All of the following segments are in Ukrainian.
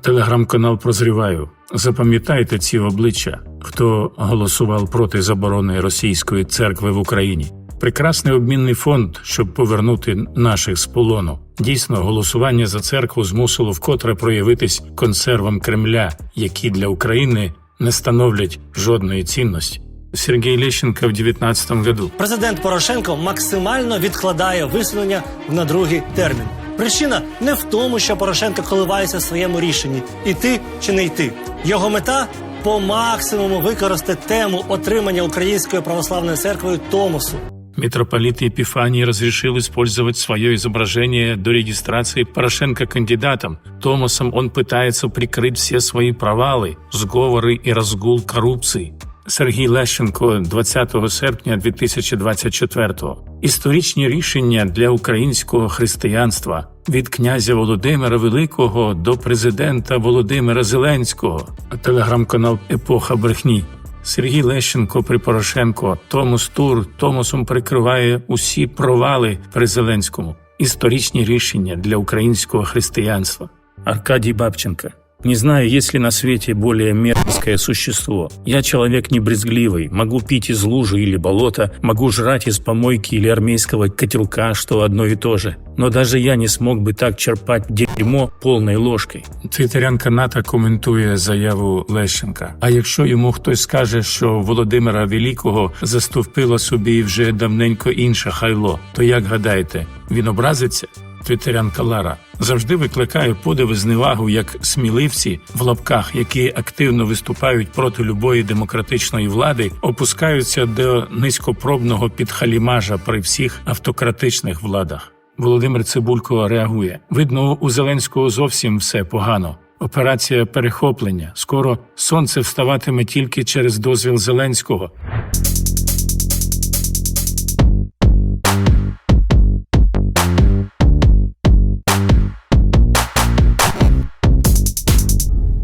Телеграм-канал Прозріваю. Запам'ятайте ці обличчя, хто голосував проти заборони російської церкви в Україні. Прекрасний обмінний фонд, щоб повернути наших з полону. Дійсно, голосування за церкву змусило вкотре проявитись консервам Кремля, які для України не становлять жодної цінності. Сергій Лещенко в 19 году. Президент Порошенко максимально відкладає висунення на другий термін. Причина не в тому, що Порошенко коливається в своєму рішенні іти чи не йти. Його мета по максимуму використати тему отримання Українською православною церквою Томосу. Митрополит Епифаний разрешил использовать свое изображение до регистрации Порошенко кандидатом. Томасом он пытается прикрыть все свои провалы, сговоры и разгул коррупции. Сергій Лещенко 20 серпня 2024-го. Історичні рішення для українського християнства від князя Володимира Великого до президента Володимира Зеленського. Телеграм-канал Епоха брехні. Сергій Лещенко при Порошенко, Томос Тур Томосом прикриває усі провали при Зеленському. Історичні рішення для українського християнства. Аркадій Бабченко. Не знаю, есть ли на свете более мерзкое существо. Я человек не брезгливый, могу пить из лужи или болота, могу жрать из помойки или армейского котелка, что одно и то же. Но даже я не смог бы так черпать дерьмо полной ложкой. Твіттерянка НАТО коментує заяву Лещенка. А якщо йому хтось скаже, що Володимира Великого застовпило собі вже давненько інше хайло, то як гадаєте, він образиться? Твіттерянка Лара завжди викликає подив і зневагу як сміливці в лапках, які активно виступають проти любої демократичної влади, опускаються до низькопробного підхалімажа при всіх автократичних владах. Володимир Цибулько реагує. Видно, у Зеленського зовсім все погано. Операція перехоплення. Скоро сонце вставатиме тільки через дозвіл Зеленського.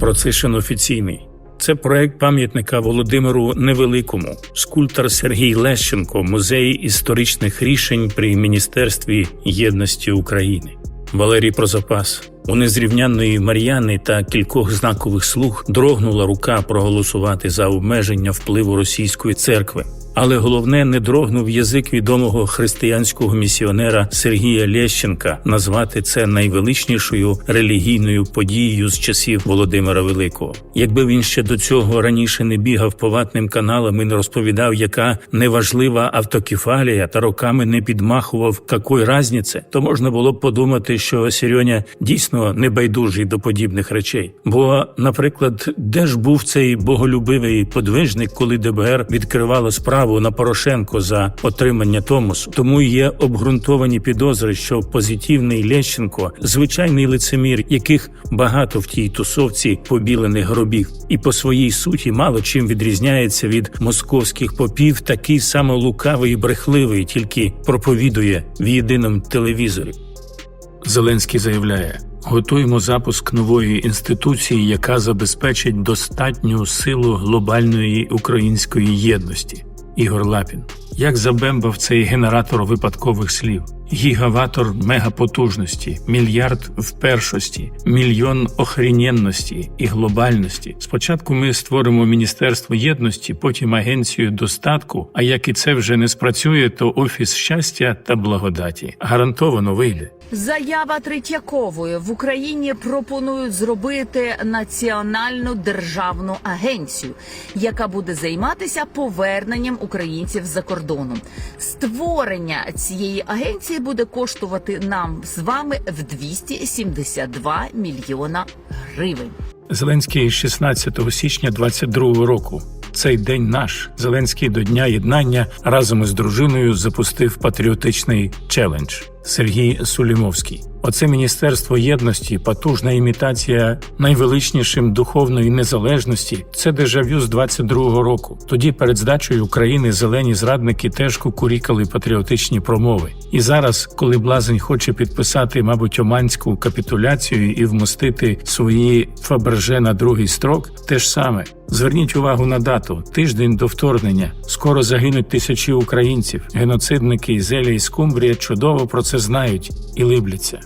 Процишин офіційний. Це проект пам'ятника Володимиру Невеликому, скульптор Сергій Лещенко, музей історичних рішень при Міністерстві єдності України. Валерій Прозапас. У незрівнянної Мар'яни та кількох знакових слуг дрогнула рука проголосувати за обмеження впливу російської церкви. Але головне не дрогнув язик відомого християнського місіонера Сергія Лещенка назвати це найвеличнішою релігійною подією з часів Володимира Великого. Якби він ще до цього раніше не бігав по ватним каналам і не розповідав, яка неважлива автокефалія та роками не підмахував какой разниці, то можна було б подумати, що Сірьоня дійсно небайдужий до подібних речей. Бо, наприклад, де ж був цей боголюбивий подвижник, коли ДБР відкривало справу на Порошенко за отримання Томосу. Тому є обґрунтовані підозри, що позитивний Лещенко звичайний лицемір, яких багато в тій тусовці побілених гробів, і по своїй суті мало чим відрізняється від московських попів, такий само лукавий і брехливий, тільки проповідує в єдиному телевізорі. Зеленський заявляє: готуємо запуск нової інституції, яка забезпечить достатню силу глобальної української єдності. Ігор Лапін. Як забембав цей генератор випадкових слів? Гігаватор мегапотужності, мільярд впершості, мільйон охренєнності і глобальності. Спочатку ми створимо міністерство єдності, потім агенцію достатку. А як і це вже не спрацює, то офіс щастя та благодаті гарантовано вийде. Заява Третьякової в Україні пропонують зробити національну державну агенцію, яка буде займатися поверненням українців за кордоном. Створення цієї агенції буде коштувати нам з вами в 272 мільйона гривень. Зеленський 16 січня 22 року. Цей день наш Зеленський до Дня єднання разом із дружиною запустив патріотичний челендж. Сергій Сулімовський. Оце міністерство єдності, потужна імітація найвеличнішим духовної незалежності. Це дежавю з 22-го року. Тоді перед здачею України зелені зрадники теж кукурікали патріотичні промови. І зараз, коли блазень хоче підписати, мабуть, оманську капітуляцію і вмостити свої фаберже на другий строк, те ж саме. Зверніть увагу на дату тиждень до вторгнення. Скоро загинуть тисячі українців. Геноцидники Ізелія і Скумбрія чудово про це знають і либляться.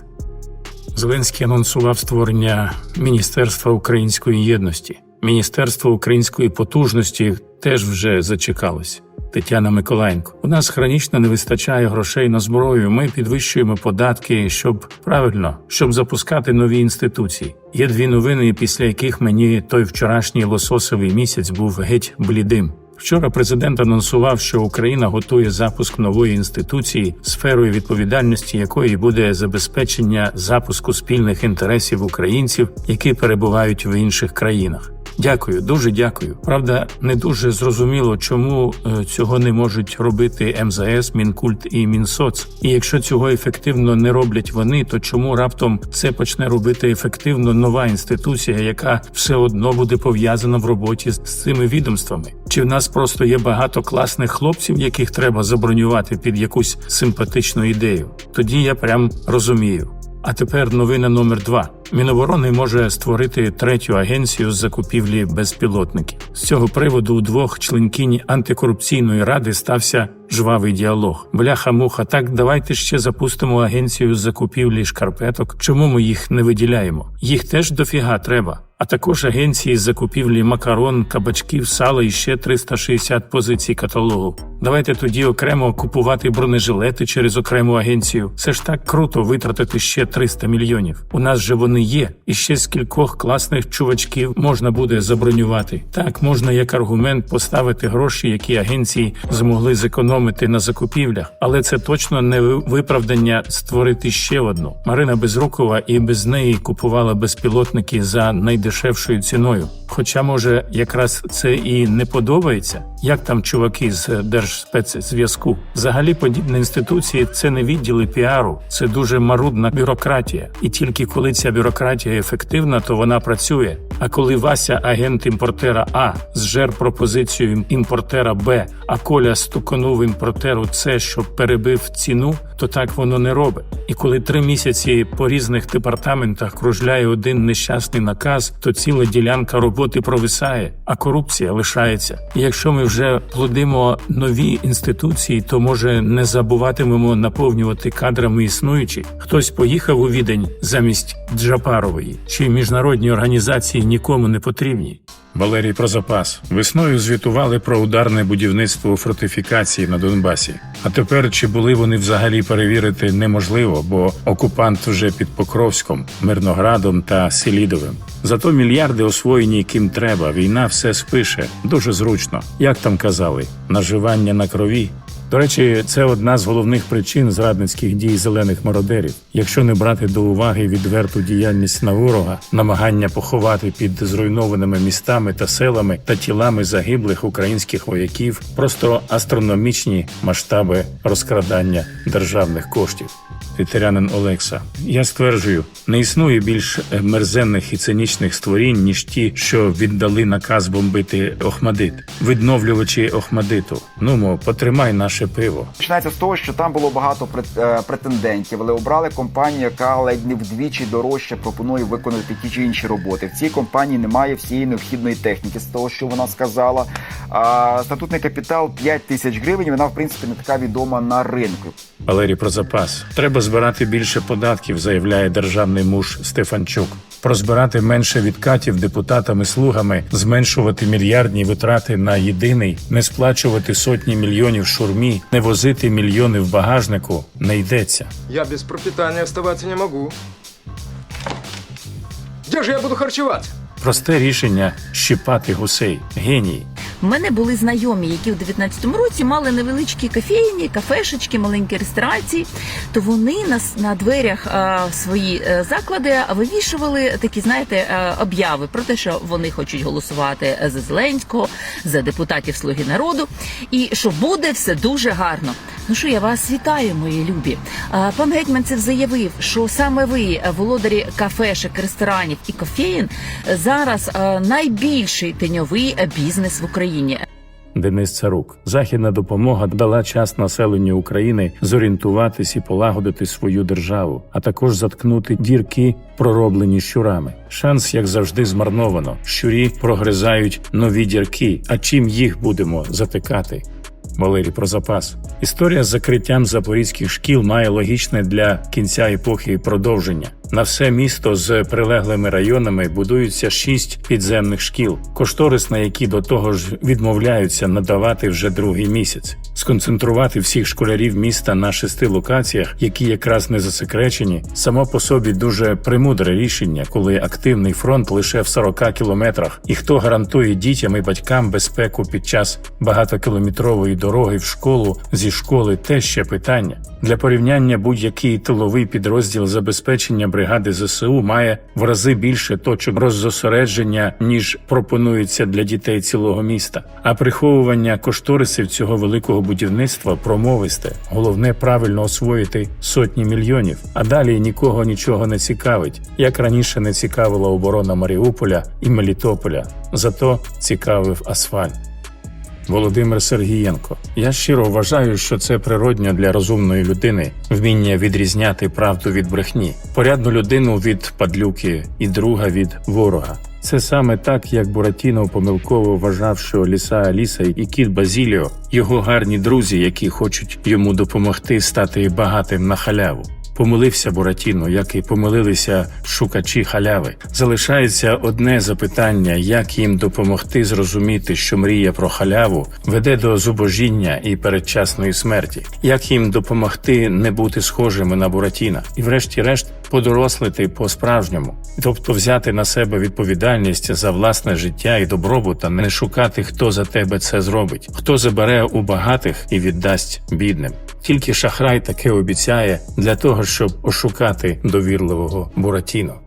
Зеленський анонсував створення Міністерства української єдності. Міністерство української потужності теж вже зачекалось. Тетяна Миколаєнко. У нас хронічно не вистачає грошей на зброю. Ми підвищуємо податки, щоб правильно, щоб запускати нові інституції. Є дві новини, після яких мені той вчорашній лососовий місяць був геть блідим. Вчора президент анонсував, що Україна готує запуск нової інституції, сферою відповідальності якої буде забезпечення запуску спільних інтересів українців, які перебувають в інших країнах. Дякую, дуже дякую. Правда, не дуже зрозуміло, чому е, цього не можуть робити МЗС, Мінкульт і Мінсоц. І якщо цього ефективно не роблять вони, то чому раптом це почне робити ефективно нова інституція, яка все одно буде пов'язана в роботі з цими відомствами? Чи в нас просто є багато класних хлопців, яких треба забронювати під якусь симпатичну ідею? Тоді я прям розумію. А тепер новина номер два. Міноборони може створити третю агенцію з закупівлі безпілотників. З цього приводу у двох членкині антикорупційної ради стався жвавий діалог. Бляха-муха, так давайте ще запустимо агенцію з закупівлі шкарпеток. Чому ми їх не виділяємо? Їх теж дофіга треба. А також агенції з закупівлі макарон, кабачків, сала і ще 360 позицій каталогу. Давайте тоді окремо купувати бронежилети через окрему агенцію. Це ж так круто витратити ще 300 мільйонів. У нас же вони є, і ще з кількох класних чувачків можна буде забронювати. Так можна як аргумент поставити гроші, які агенції змогли зекономити на закупівлях, але це точно не виправдання створити ще одну. Марина Безрукова і без неї купувала безпілотники за найдешевшою ціною. Хоча, може, якраз це і не подобається, як там чуваки з Держспецзв'язку. Взагалі, подібні інституції це не відділи піару, це дуже марудна бюрократія. І тільки коли ця бюрократія ефективна, то вона працює. А коли Вася, агент імпортера А, зжер пропозицію імпортера Б, а Коля стуканув імпортеру С, щоб перебив ціну, то так воно не робить. І коли три місяці по різних департаментах кружляє один нещасний наказ, то ціла ділянка роботи провисає, а корупція лишається. І якщо ми вже плодимо нові інституції, то може не забуватимемо наповнювати кадрами існуючі. Хтось поїхав у відень замість Джапарової, чи міжнародні організації нікому не потрібні. Валерій про запас. Весною звітували про ударне будівництво фортифікації на Донбасі. А тепер чи були вони взагалі перевірити неможливо, бо окупант вже під Покровськом, Мирноградом та Селідовим. Зато мільярди освоєні ким треба. Війна все спише дуже зручно. Як там казали, наживання на крові. До речі, це одна з головних причин зрадницьких дій зелених мародерів. Якщо не брати до уваги відверту діяльність на ворога, намагання поховати під зруйнованими містами та селами та тілами загиблих українських вояків, просто астрономічні масштаби розкрадання державних коштів. Тетярянин Олекса. Я стверджую, не існує більш мерзенних і цинічних створінь, ніж ті, що віддали наказ бомбити Охмадит, відновлювачі Охмадиту. Ну мо, потримай наше пиво. Починається з того, що там було багато е, претендентів, але обрали компанію, яка ледь не вдвічі дорожче пропонує виконати ті чи інші роботи. В цій компанії немає всієї необхідної техніки з того, що вона сказала. А статутний капітал 5 тисяч гривень. Вона в принципі не така відома на ринку. Валерій про запас. Треба збирати більше податків, заявляє державний муж Стефанчук. Прозбирати менше відкатів депутатами слугами, зменшувати мільярдні витрати на єдиний, не сплачувати сотні мільйонів шурмі, не возити мільйони в багажнику не йдеться. Я без пропитання оставатися не можу. Де ж я буду харчувати? Просте рішення щипати гусей. Генії. У мене були знайомі, які в 19-му році мали невеличкі кафейні, кафешечки, маленькі ресторації. То вони на, на дверях а, свої е, заклади вивішували такі, знаєте, е, обяви про те, що вони хочуть голосувати за Зеленського, за депутатів Слуги народу, і що буде все дуже гарно. Ну що я вас вітаю, мої любі. Пан Гетьманцев заявив, що саме ви, володарі кафешек, ресторанів і кофеїн, зараз найбільший теньовий бізнес в Україні. Денис Царук. Західна допомога дала час населенню України зорієнтуватись і полагодити свою державу, а також заткнути дірки, пророблені щурами. Шанс, як завжди, змарновано. Щурі прогризають нові дірки. А чим їх будемо затикати? Валерій про запас. Історія з закриттям запорізьких шкіл має логічне для кінця епохи продовження. На все місто з прилеглими районами будуються шість підземних шкіл, кошторис на які до того ж відмовляються надавати вже другий місяць. Сконцентрувати всіх школярів міста на шести локаціях, які якраз не засекречені, само по собі дуже премудре рішення, коли активний фронт лише в 40 кілометрах, і хто гарантує дітям і батькам безпеку під час багатокілометрової дороги в школу зі школи те ще питання. Для порівняння будь-який тиловий підрозділ забезпечення бригади ЗСУ має в рази більше точок роззосередження, ніж пропонується для дітей цілого міста. А приховування кошторисів цього великого будівництва промовисте. Головне правильно освоїти сотні мільйонів. А далі нікого нічого не цікавить, як раніше не цікавила оборона Маріуполя і Мелітополя. Зато цікавив асфальт. Володимир Сергієнко. Я щиро вважаю, що це природньо для розумної людини вміння відрізняти правду від брехні, порядну людину від падлюки і друга від ворога. Це саме так, як Буратіно помилково вважав, що ліса Аліса і кіт Базіліо його гарні друзі, які хочуть йому допомогти стати багатим на халяву. Помилився Буратіно, як і помилилися шукачі халяви. Залишається одне запитання: як їм допомогти зрозуміти, що мрія про халяву веде до зубожіння і передчасної смерті, як їм допомогти не бути схожими на Буратіна, і, врешті-решт, подорослити по-справжньому, тобто взяти на себе відповідальність за власне життя і добробут, а не шукати, хто за тебе це зробить, хто забере у багатих і віддасть бідним. Тільки шахрай таке обіцяє для того, щоб ошукати довірливого Буратіно.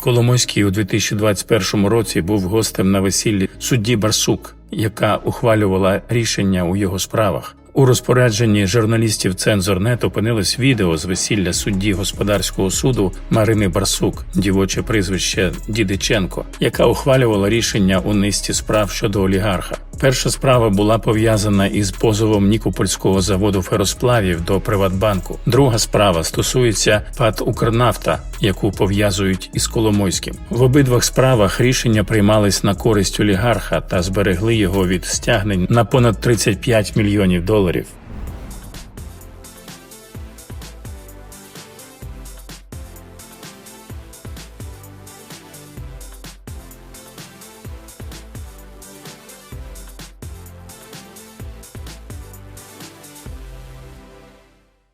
Коломойський у 2021 році був гостем на весіллі судді Барсук, яка ухвалювала рішення у його справах. У розпорядженні журналістів Цензорнет опинилось відео з весілля судді господарського суду Марини Барсук, дівоче прізвище Дідиченко, яка ухвалювала рішення у низці справ щодо олігарха. Перша справа була пов'язана із позовом Нікопольського заводу феросплавів до Приватбанку. Друга справа стосується ПАТ Укрнафта, яку пов'язують із Коломойським. В обидвах справах рішення приймались на користь олігарха та зберегли його від стягнень на понад 35 мільйонів доларів.